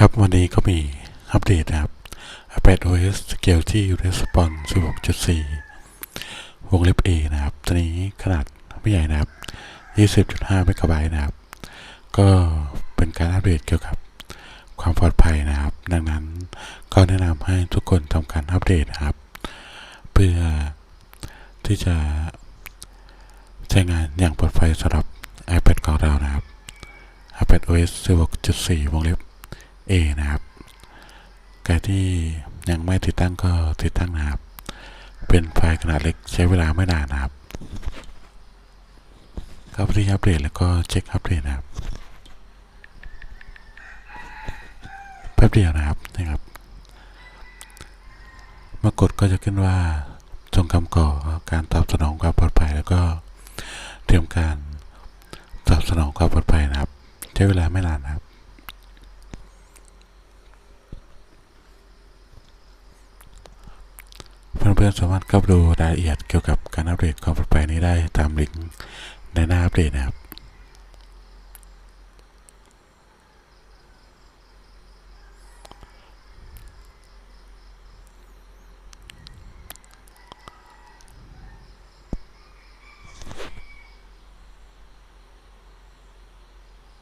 ครับวันนี้ก็มีอัปเดตนะครับ iPad OS Security Response 16.4 วงเล็บ A นะครับตัวนี้ขนาดไม่ใหญ่นะครับ 20.5เมกะไบต์นะครับ ก็เป็นการอัปเดตเกี่ยวกับความปลอดภัยนะครับ ดังนั้นก็แนะนำให้ทุกคนทำการอัปเดตนะครับ เพื่อที่จะใช้งานอย่างปลอดภัยสำหรับ iPad ของเรานะครับ iPad OS 16.4 วงเล็บ A นะครับใครที่ยังไม่ติดตั้งก็ติดตั้งนะครับ เป็นไฟล์ขนาดเล็กใช้เวลาไม่นานนะครับเข้าไปที่อัปเดตแล้วก็เช็คอัปเดตนะครับแป๊บเดียวนะครับนะครับมากดก็จะขึ้นว่าจงคำก่อการตอบสนองความปลอดภัยแล้วก็เตรียมการตอบสนองความปลอดภัยนะครับ ใช้เวลาไม่นานนะครับ เพื่อนๆสามารถเข้าไปดูรายละเอียดเกี่ยวกับการอัปเดตความปลอดภัยนี้ได้ตามลิงก์ในหน้าอัปเดตนะครับ